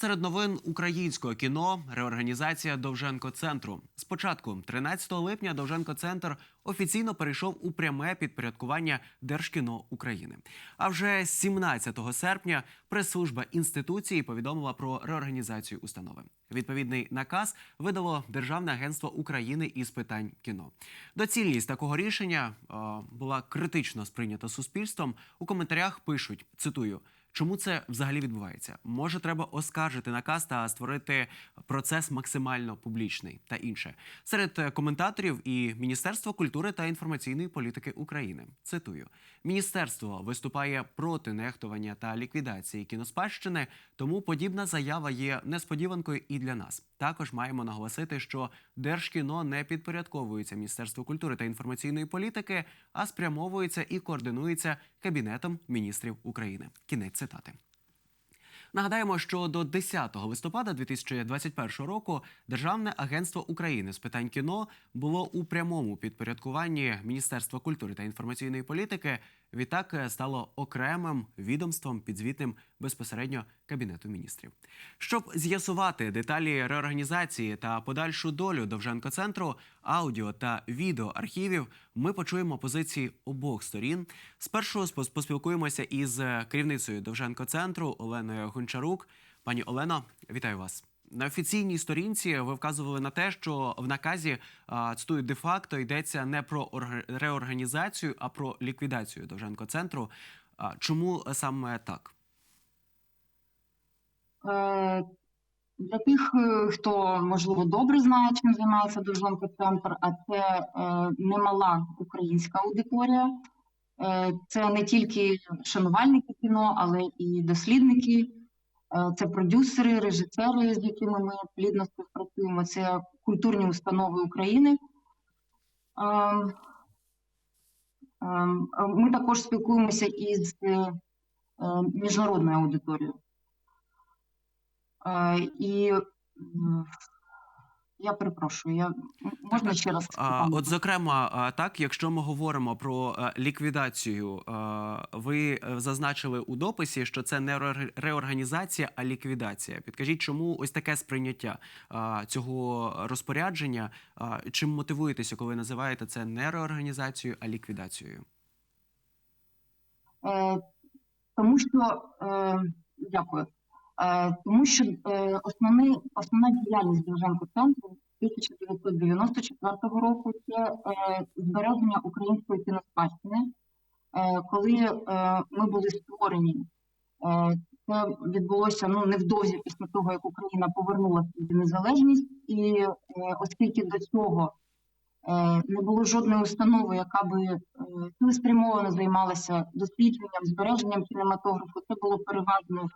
Серед новин українського кіно реорганізація Довженко центру. Спочатку, 13 липня, Довженко центр офіційно перейшов у пряме підпорядкування Держкіно України. А вже 17 серпня прес-служба інституції повідомила про реорганізацію установи. Відповідний наказ видало Державне агентство України із питань кіно. Доцільність такого рішення е, була критично сприйнята суспільством. У коментарях пишуть цитую. Чому це взагалі відбувається? Може, треба оскаржити наказ та створити процес максимально публічний та інше. Серед е, коментаторів і Міністерство культури та інформаційної політики України. Цитую: Міністерство виступає проти нехтування та ліквідації кіноспадщини, тому подібна заява є несподіванкою і для нас. Також маємо наголосити, що Держкіно не підпорядковується Міністерству культури та інформаційної політики, а спрямовується і координується Кабінетом міністрів України. Кінець цитати. Нагадаємо, що до 10 листопада 2021 року Державне агентство України з питань кіно було у прямому підпорядкуванні Міністерства культури та інформаційної політики. Відтак е, стало окремим відомством підзвітним безпосередньо кабінету міністрів. Щоб з'ясувати деталі реорганізації та подальшу долю Довженко центру, аудіо та відео архівів, ми почуємо позиції обох сторін. Спершу поспілкуємося із е, керівницею Довженко центру Оленою Гончарук. Пані Олено, вітаю вас. На офіційній сторінці ви вказували на те, що в наказі цитую де-факто йдеться не про орга- реорганізацію, а про ліквідацію Довженко центру. Чому саме так? Е, Для тих, е, хто можливо добре знає, чим займається Довженко центр, а це е, немала українська аудиторія. Це не тільки шанувальники кіно, але і дослідники, це продюсери, режисери, з якими ми плідно співпрацюємо. Це культурні установи України. Ем, ем, Ми також спілкуємося із е, е, міжнародною аудиторією. Е, І я перепрошую, я можна ще раз А, от, зокрема, так, якщо ми говоримо про е, ліквідацію, ви е, зазначили у дописі, що це не реорганізація, а ліквідація. Підкажіть, чому ось таке сприйняття цього розпорядження? Чим мотивуєтеся, коли називаєте це не реорганізацією, а ліквідацією? Е, Тому що е, дякую. Е, Тому що е, основний, основна діяльність Довженко центру 1994 року це е, збереження української кіноспадщини. Коли ми були створені, це відбулося ну невдовзі після того, як Україна повернула собі незалежність, і оскільки до цього не було жодної установи, яка би цілеспрямовано займалася дослідженням, збереженням кінематографу. Це було переважно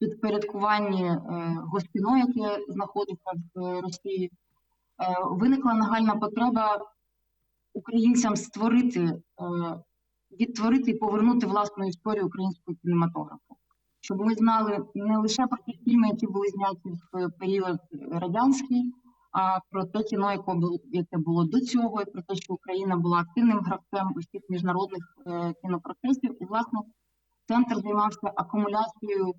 підпорядкуванні е, Госпіно, яке знаходиться в е, Росії. Е, Виникла нагальна потреба українцям створити, відтворити і повернути власну історію українського кінематографу. Щоб ми знали не лише про ті фільми, які були зняті в період радянський, а про те кіно, яке було, яке було до цього, і про те, що Україна була активним гравцем усіх міжнародних кінопроцесів. І, власне, центр займався акумуляцією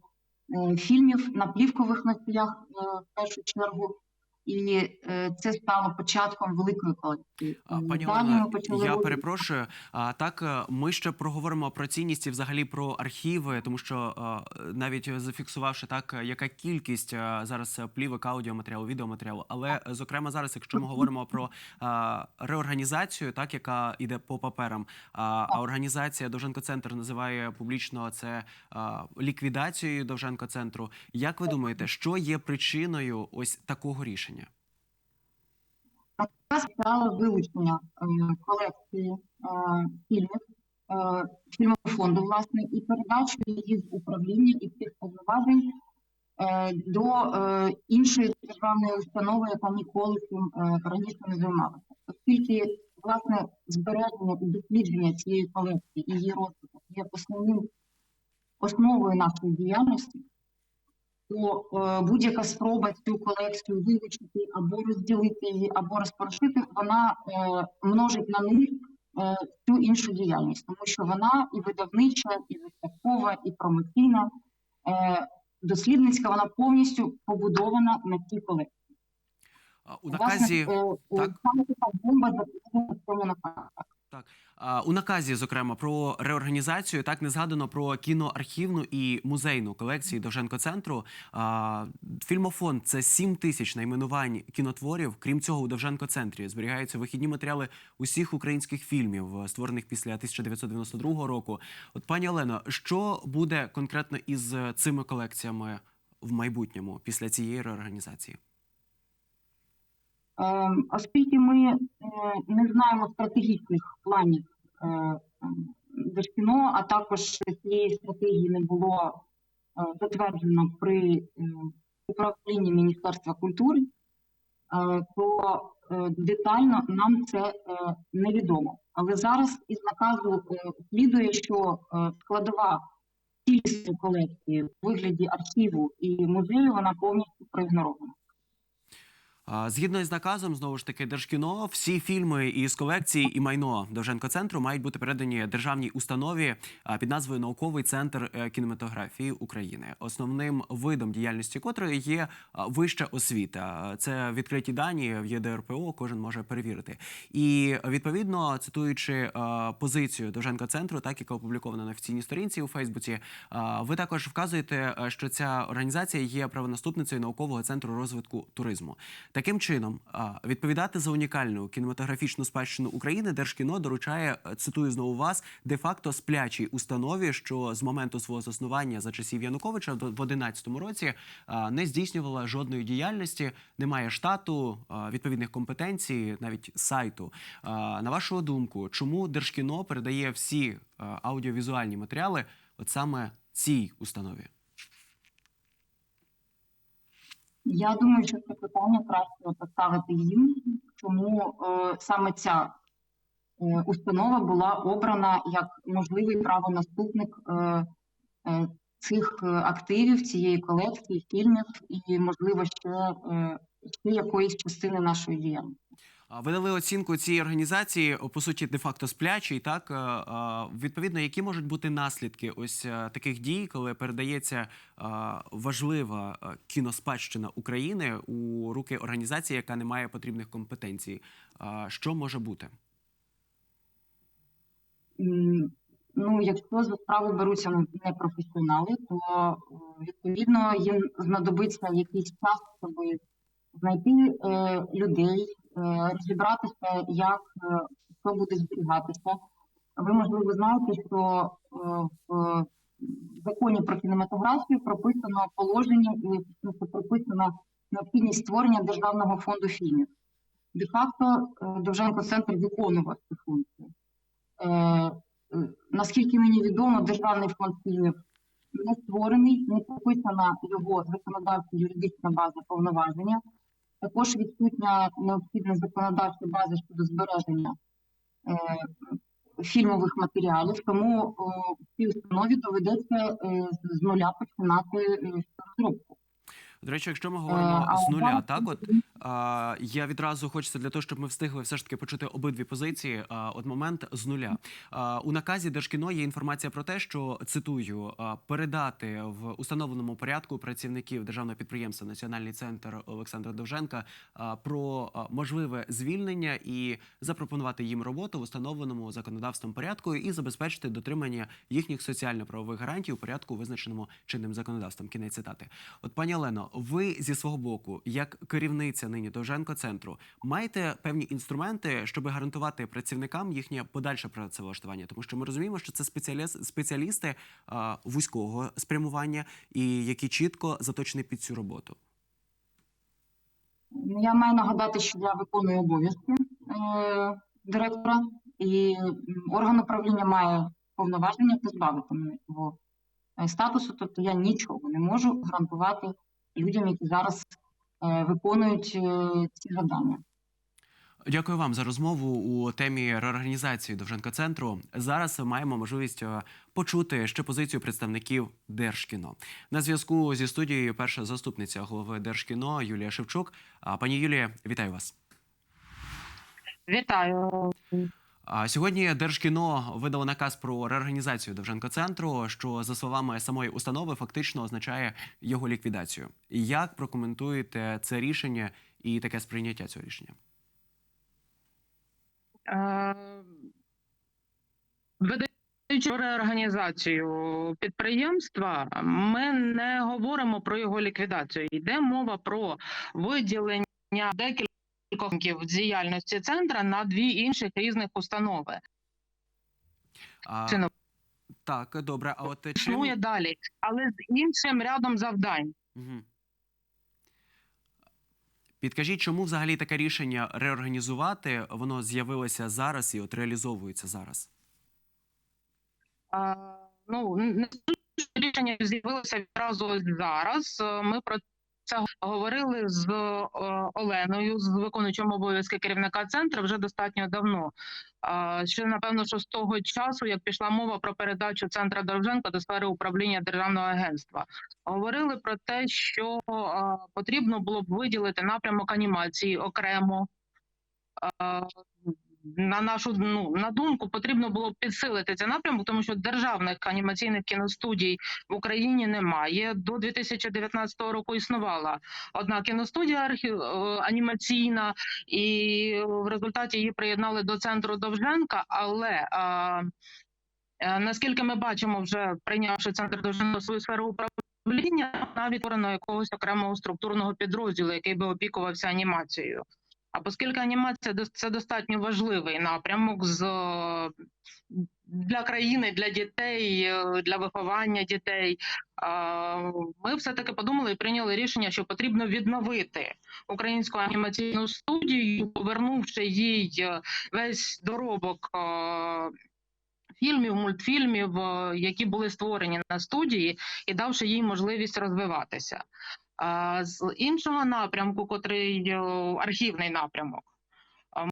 фільмів на плівкових носіях е, в першу чергу. І е, це стало початком великої колекції. Е, Пані ми почали я перепрошую. А так е, ми ще проговоримо про цінність і взагалі про архіви, тому що е, навіть зафіксувавши так, яка кількість зараз плівок, аудіоматеріалу, відеоматеріалу. Але зокрема зараз, якщо ми говоримо про реорганізацію, так яка йде по паперам, а, організація Довженко Центр називає публічно це ліквідацією Довженко центру. Як ви думаєте, що є причиною ось такого рішення? Нас стало вилучення е, колекції е, фільмів, е, фільмового фонду, власне, і передачу її з управління і цих повноважень до іншої державної установи, яка ніколи цим раніше не займалася. Оскільки, власне, збереження і дослідження цієї колекції і її розвиток є основним основою нашої діяльності, то е, будь-яка спроба цю колекцію вилучити або розділити її, або розпорошити, вона е, множить на е, цю іншу діяльність, тому що вона і видавнича, і виставкова, і промоційна. Е, дослідницька, вона повністю побудована на цій колекції. У наказі Власне, е, е, так. саме така бомба закладена в цьому наказі. А, у наказі, зокрема, про реорганізацію так не згадано про кіноархівну і музейну колекції Довженко центру. А, Фільмофонд це 7 тисяч найменувань кінотворів. Крім цього, у Довженко центрі зберігаються вихідні матеріали усіх українських фільмів, створених після 1992 року. От пані Олено, що буде конкретно із цими колекціями в майбутньому після цієї реорганізації? Е, Оскільки ми е, не знаємо стратегічних планів е, ем, Держкіно, а також цієї стратегії не було е, затверджено при управлінні Міністерства культури, то детально нам це невідомо. Але зараз із наказу слідує, що складова цілісної колекції в вигляді архіву і музею вона повністю проігнорована. Згідно із наказом, знову ж таки, Держкіно, всі фільми із колекції і майно Довженко центру мають бути передані державній установі під назвою Науковий центр е, кінематографії України. Основним видом діяльності котрої є вища освіта. Це відкриті дані в ЄДРПО, кожен може перевірити. І відповідно, цитуючи позицію Довженко центру, так яка опублікована на офіційній сторінці у Фейсбуці, ви також вказуєте, що ця організація є правонаступницею наукового центру розвитку туризму. Таким чином, відповідати за унікальну кінематографічну спадщину України Держкіно доручає, е, цитую знову вас, де-факто сплячій установі, що з моменту свого заснування за часів Януковича в 11 році не здійснювала жодної діяльності, немає штату, відповідних компетенцій, навіть сайту. На вашу думку, чому Держкіно передає всі аудіовізуальні матеріали от саме цій установі? Я думаю, що це питання краще поставити їм, чому е, саме ця е, установа була обрана як можливий правонаступник е, е, цих е, активів, цієї колекції фільмів і, можливо, ще, е, ще якоїсь частини нашої діяльності. Ви дали оцінку цій організації, по суті, де-факто сплячій. Так е, е, відповідно, які можуть бути наслідки ось е, таких дій, коли передається важлива кіноспадщина України у руки організації, яка не має потрібних компетенцій. Що може бути? Ну, якщо за справу беруться не- непрофесіонали, то відповідно їм знадобиться якийсь час, щоб знайти людей, розібратися, як е, що буде зберігатися. Ви можливо знаєте, що е, в законі про кінематографію прописано положення і ну, це прописана необхідність створення державного фонду фільмів. Де-факто е, Довженко центр виконував цю функцію. Е, е, Наскільки мені відомо, державний фонд фільмів не створений, не прописана його законодавча юридична база повноваження. Також відсутня необхідна законодавча база щодо збереження е, фільмових матеріалів, тому е, цій установі доведеться е, з нуля починати е, розробку. До речі, якщо ми Е, говоримо а з нуля, так от я відразу хочеться для того, щоб ми встигли все ж таки почути обидві позиції. От момент з нуля. У наказі Держкіно є інформація про те, що цитую передати в установленому порядку працівників державного підприємства Національний центр Олександра Довженка про можливе звільнення і запропонувати їм роботу в установленому законодавством порядку і забезпечити дотримання їхніх соціально-правових гарантій у порядку, визначеному чинним законодавством. Кінець цитати. От пані Олено, ви зі свого боку, як керівниця нині Довженко центру, маєте певні інструменти, щоб гарантувати працівникам їхнє подальше працевлаштування, тому що ми розуміємо, що це спеціаліст, спеціалісти а, вузького спрямування і які чітко заточені під цю роботу. Ну, Я маю нагадати, що я виконую обов'язки е, директора, і орган управління має повноваження позбавити мене цього е, статусу, тобто я нічого не можу гарантувати людям, які зараз е, виконують е, ці завдання. Дякую вам за розмову у темі реорганізації Довженко центру. Зараз маємо можливість е, почути ще позицію представників Держкіно. На зв'язку зі студією перша заступниця голови Держкіно Юлія Шевчук. А, Пані Юлія, вітаю вас. Вітаю. Сьогодні Держкіно видало наказ про реорганізацію Довженко-центру, що за словами самої установи фактично означає його ліквідацію. Як прокоментуєте це рішення і таке сприйняття цього рішення? Е, про реорганізацію підприємства, ми не говоримо про його ліквідацію. Йде мова про виділення декількох років діяльності центра на дві інших різних установи. А, не так, добре. А от чим... існує далі, але з іншим рядом завдань. Угу. Підкажіть, чому взагалі таке рішення реорганізувати воно з'явилося зараз і от реалізовується зараз? А, ну не рішення з'явилося відразу зараз. Е, Ми про це говорили з е, Оленою, з виконуючим обов'язки керівника центру вже достатньо давно. Ще напевно, що з того часу, як пішла мова про передачу центра Довженка до сфери управління державного агентства, говорили про те, що потрібно було б виділити напрямок анімації окремо. На нашу ну на думку потрібно було підсилити цей напрямок, тому що державних анімаційних кіностудій в Україні немає. До 2019 року існувала одна кіностудія архів е, анімаційна, і в результаті її приєднали до центру Довженка. Але а, е, наскільки ми бачимо, вже прийнявши центр Довженка свою сферу управління, навіть створено якогось окремого структурного підрозділу, який би опікувався анімацією. А оскільки анімація це достатньо важливий напрямок з для країни, для дітей, е, для виховання дітей, ми все таки подумали і прийняли рішення, що потрібно відновити українську анімаційну студію, повернувши їй е, весь доробок. е, Фільмів, мультфільмів, які були створені на студії, і давши їй можливість розвиватися. З іншого напрямку, котрий е, архівний напрямок,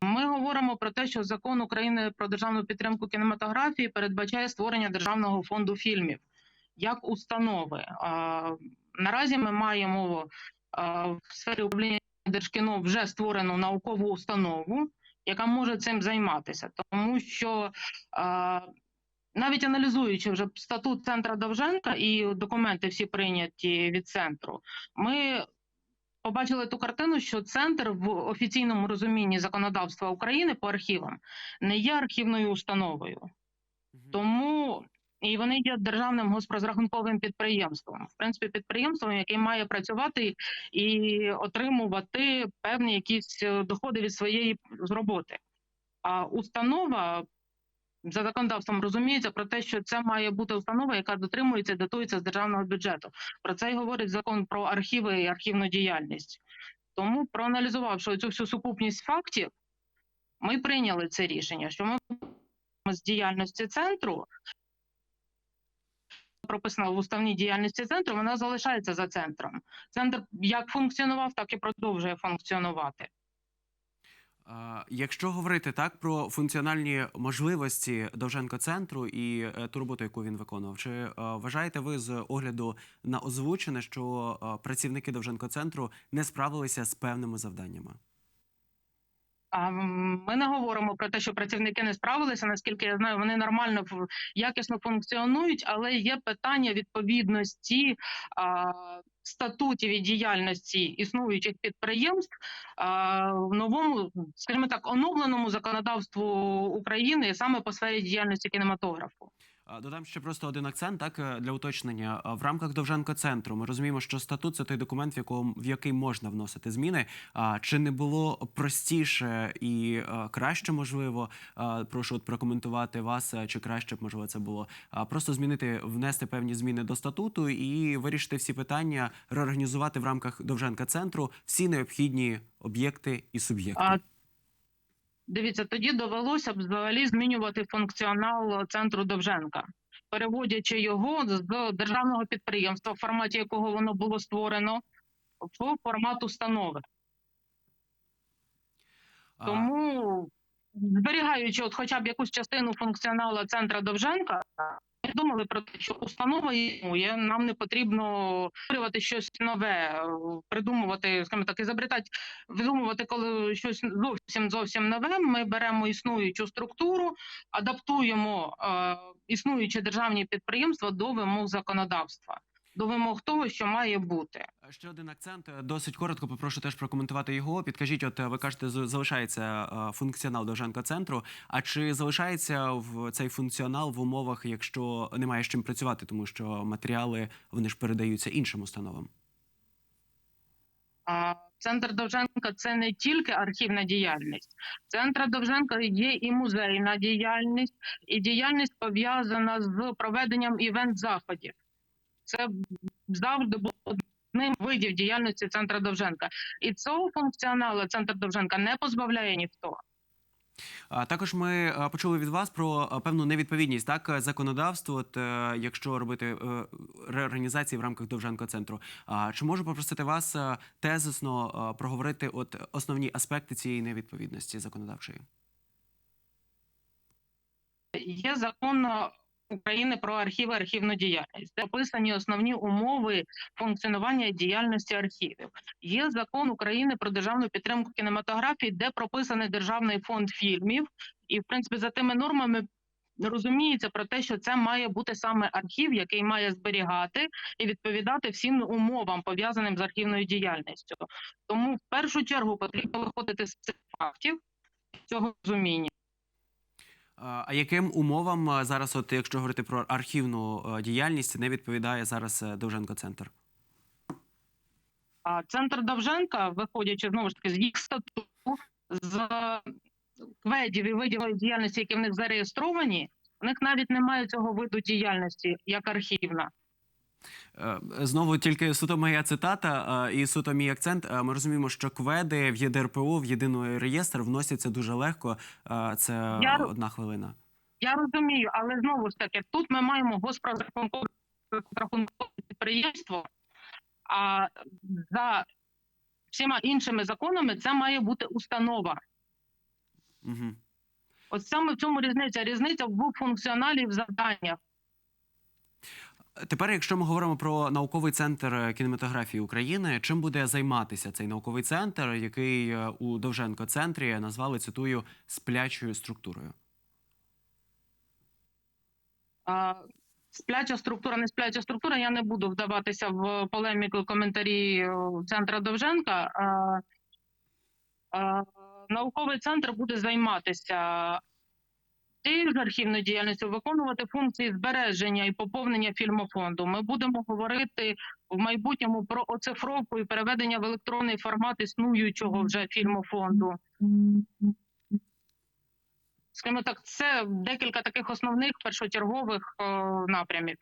ми говоримо про те, що закон України про державну підтримку кінематографії передбачає створення державного фонду фільмів як установи. Наразі ми маємо в сфері управління Держкіно вже створену наукову установу, яка може цим займатися, тому що навіть аналізуючи вже статут центра Довженка і документи всі прийняті від центру, ми побачили ту картину, що центр в офіційному розумінні законодавства України по архівам не є архівною установою. Тому і вони є державним госпрозрахунковим підприємством, в принципі, підприємством, яке має працювати і отримувати певні якісь е, доходи від своєї роботи. А установа за законодавством розуміється про те, що це має бути установа, яка дотримується і датується з державного бюджету. Про це й говорить закон про архіви і архівну діяльність. Тому, проаналізувавши цю всю сукупність фактів, ми прийняли це рішення, що ми з діяльності центру. Прописана в уставній діяльності центру, вона залишається за центром. Центр як функціонував, так і продовжує функціонувати. Якщо говорити так про функціональні можливості Довженко-центру і е, ту роботу, яку він виконував, чи е, вважаєте ви з огляду на озвучене, що е, працівники Довженко-центру не справилися з певними завданнями? Ми не говоримо про те, що працівники не справилися. Наскільки я знаю, вони нормально якісно функціонують, але є питання відповідності статутів і діяльності існуючих підприємств в новому, скажімо так, оновленому законодавству України саме по сфері діяльності кінематографу. Додам ще просто один акцент, так е, для уточнення. В рамках Довженко-центру ми розуміємо, що статут це той документ, в якому в який можна вносити зміни. А чи не було простіше і е, краще, можливо, прошу от прокоментувати вас, е, чи краще б можливо це було просто змінити, внести певні зміни до статуту і вирішити всі питання, реорганізувати в рамках Довженка-центру всі необхідні об'єкти і суб'єкти. Дивіться, тоді довелося б взагалі змінювати функціонал центру Довженка, переводячи його з державного підприємства, в форматі якого воно було створено, в формат установи. А, Тому, зберігаючи от хоча б якусь частину функціоналу центра Довженка, думали про те, що установа існує, нам не потрібно створювати щось нове, придумувати, скажімо так, ізобретати, видумувати, коли щось зовсім зовсім нове. Ми беремо існуючу структуру, адаптуємо е, існуючі державні підприємства до вимог законодавства, до вимог того, що має бути. Ще один акцент. е, Досить коротко попрошу теж прокоментувати його. Підкажіть, от е, ви кажете, залишається е, функціонал Довженко центру. А чи залишається в цей функціонал в умовах, якщо немає з чим працювати, тому що матеріали вони ж передаються іншим установам? Центр Довженка це не тільки архівна діяльність. Центр Довженка є і музейна діяльність, і діяльність пов'язана з проведенням івент-заходів. Це завжди було одним видів діяльності центра Довженка. І цього функціоналу центр Довженка не позбавляє ніхто. Також ми почули від вас про певну невідповідність так законодавству. От е, якщо робити е, реорганізації в рамках Довженко центру. Чи можу попросити вас е, тезисно проговорити от основні аспекти цієї невідповідності законодавчої? Є закон України про архіви архівну діяльність, де описані основні умови функціонування діяльності архівів. Є закон України про державну підтримку кінематографії, де прописаний державний фонд фільмів, і в принципі за тими нормами. Розуміється про те, що це має бути саме архів, який має зберігати і відповідати всім умовам, пов'язаним з архівною діяльністю. Тому в першу чергу потрібно виходити з цих фактів цього розуміння. А яким умовам зараз, от якщо говорити про архівну діяльність, не відповідає зараз е, Довженко центр? Центр Довженка, виходячи знову ж таки з їх статуту, з кведів і видів діяльності, які в них зареєстровані, у них навіть немає цього виду діяльності як архівна. Е, Знову тільки суто моя цитата е, і суто мій акцент. Е, Ми розуміємо, що кведи в ЄДРПО в єдиний реєстр вносяться дуже легко. Це Я- одна хвилина. Я розумію, але знову ж таки, тут ми маємо госпрозрахункове підприємство, а за всіма іншими законами це має бути установа. Угу. От саме в цьому різниця. Різниця в функціоналі в завданнях. Тепер, якщо ми говоримо про науковий центр е, кінематографії України, чим буде займатися цей науковий центр, який е, у Довженко центрі назвали цитую сплячою структурою? А, Спляча структура, не спляча структура. Я не буду вдаватися в полеміку коментарі е, центра Довженка. Науковий центр буде займатися ж архівною діяльністю, виконувати функції збереження і поповнення фільмофонду. Ми будемо говорити в майбутньому про оцифровку і переведення в електронний формат існуючого вже фільмофонду. Скажімо так, це декілька таких основних першочергових е, напрямів.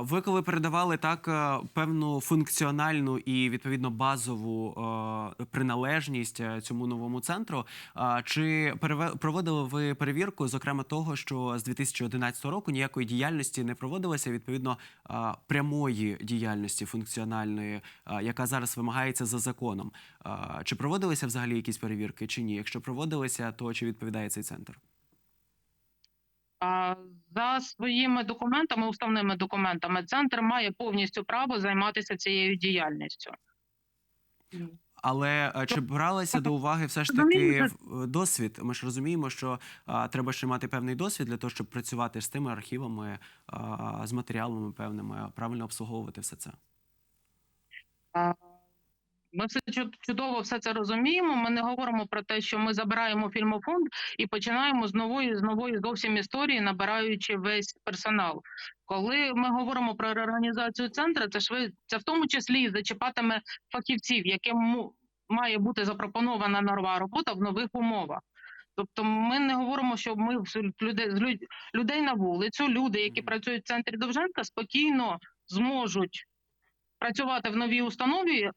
Ви коли передавали так е, певну функціональну і відповідно базову е, приналежність е, цьому новому центру, чи проводили ви перевірку, зокрема того, що з 2011 року ніякої діяльності не проводилося, відповідно прямої діяльності функціональної, яка зараз вимагається за законом. Чи проводилися взагалі якісь перевірки, чи ні? Якщо проводилися, то чи відповідає цей центр? За своїми документами, уставними документами, центр має повністю право займатися цією діяльністю. Але е, чи бралися до уваги все ж таки е, досвід? Ми ж розуміємо, що а, треба ще мати певний досвід для того, щоб працювати з тими архівами, а, з матеріалами певними, правильно обслуговувати все це. Ми все чу- чудово все це розуміємо. Ми не говоримо про те, що ми забираємо фільмофонд і починаємо з нової з нової зовсім історії, набираючи весь персонал. Коли ми говоримо про реорганізацію центру, це шви це в тому числі зачіпатиме фахівців, яким має бути запропонована нова робота в нових умовах. Тобто, ми не говоримо, що ми з людей, з люд- людей на вулицю, люди, які працюють в центрі Довженка, спокійно зможуть працювати в новій установі е,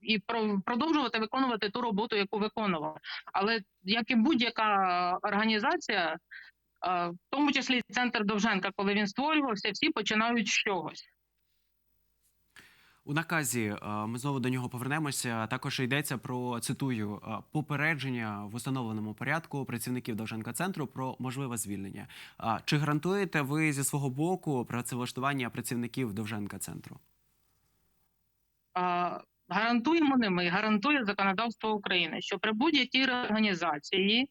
і про- продовжувати виконувати ту роботу, яку виконував. Але як і будь-яка організація, е, в тому числі центр Довженка, коли він створювався, всі починають з чогось. У наказі е, ми знову до нього повернемося. Також йдеться про цитую е, попередження в установленому порядку працівників Довженка центру про можливе звільнення. Чи гарантуєте ви зі свого боку працевлаштування працівників Довженка центру? Гарантуємо не ми, гарантує законодавство України, що при будь-якій реорганізації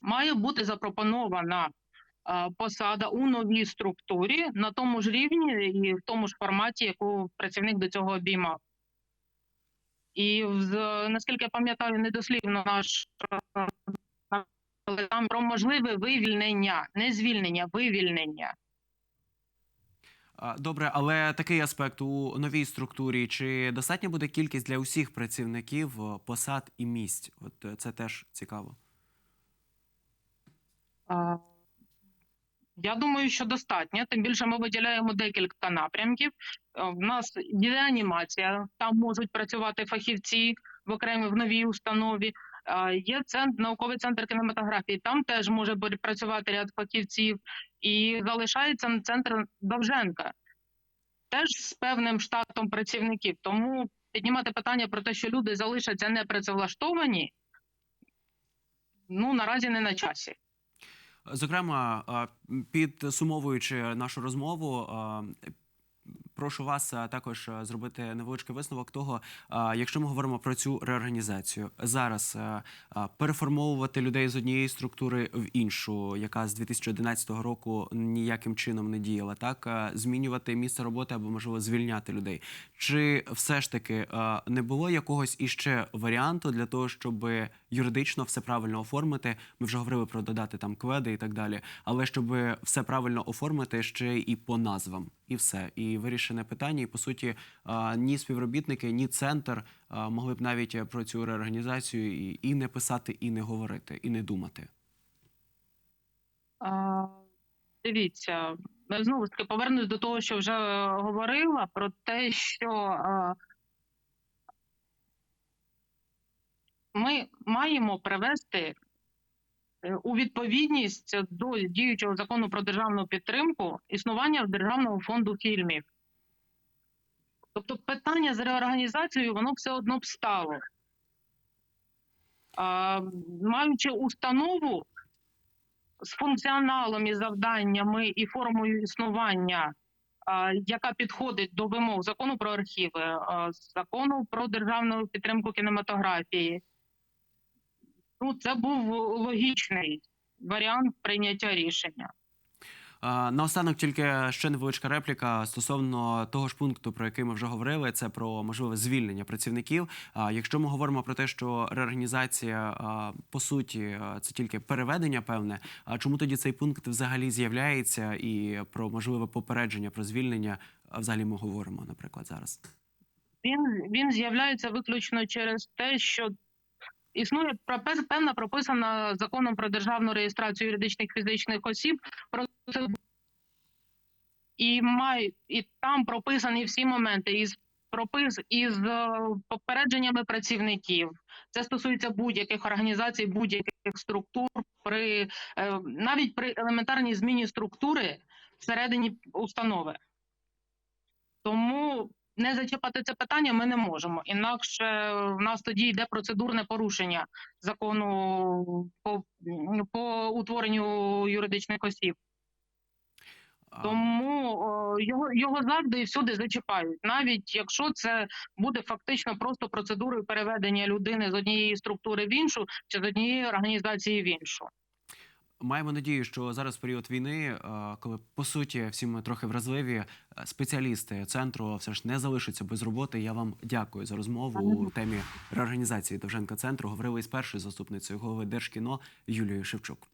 має бути запропонована посада у новій структурі на тому ж рівні і в тому ж форматі, яку працівник до цього обіймав. І наскільки я пам'ятаю, недослівно наш там про можливе вивільнення, не звільнення, вивільнення. Добре, але такий аспект у новій структурі чи достатня буде кількість для усіх працівників е, посад і місць? От е, це теж цікаво. А, Я думаю, що достатньо. Тим більше ми виділяємо декілька напрямків. Е, В нас є анімація, там можуть працювати фахівці в окремій в новій установі. Є центр, науковий центр кінематографії. Там теж може працювати ряд фахівців, і залишається центр Довженка, теж з певним штатом працівників. Тому піднімати питання про те, що люди залишаться непрацевлаштовані, ну наразі не на часі. Зокрема, підсумовуючи нашу розмову, прошу вас також зробити невеличкий висновок того, якщо ми говоримо про цю реорганізацію зараз переформовувати людей з однієї структури в іншу, яка з 2011 року ніяким чином не діяла, так змінювати місце роботи або можливо звільняти людей. Чи все ж таки не було якогось іще варіанту для того, щоб юридично все правильно оформити? Ми вже говорили про додати там кведи і так далі. Але щоб все правильно оформити ще і по назвам, і все, і вирішене питання. І по суті, ні співробітники, ні центр могли б навіть про цю реорганізацію і, і не писати, і не говорити, і не думати. Дивіться, знову ж таки повернусь до того, що вже е, говорила, про те, що е, ми маємо привести е, у відповідність до діючого закону про державну підтримку існування Державного фонду фільмів. Тобто питання з реорганізацією воно все одно б стало. А, маючи установу, з функціоналом і завданнями і формою існування, а, яка підходить до вимог закону про архіви, а, закону про державну підтримку кінематографії. Ну, це був логічний варіант прийняття рішення. Наостанок тільки ще невеличка репліка стосовно того ж пункту, про який ми вже говорили, це про можливе звільнення працівників. Якщо ми говоримо про те, що реорганізація по суті це тільки переведення, певне, а чому тоді цей пункт взагалі з'являється і про можливе попередження про звільнення взагалі ми говоримо, наприклад, зараз? Він, він з'являється виключно через те, що існує певна прописана законом про державну реєстрацію юридичних фізичних осіб процедура. І має і там прописані всі моменти із пропис із е, попередженнями працівників. Це стосується будь-яких організацій, будь-яких структур при е, навіть при елементарній зміні структури всередині установи. Тому не зачепати це питання ми не можемо. Інакше в нас тоді йде процедурне порушення закону по, по утворенню юридичних осіб. Тому о, його, його завжди і всюди зачіпають, навіть якщо це буде фактично просто процедурою переведення людини з однієї структури в іншу чи з однієї організації в іншу. Маємо надію, що зараз в період війни, е, коли по суті всі ми трохи вразливі, е, спеціалісти центру все ж не залишаться без роботи. Я вам дякую за розмову у темі реорганізації Довженка центру. Говорили з першою заступницею голови Держкіно Юлією Шевчук.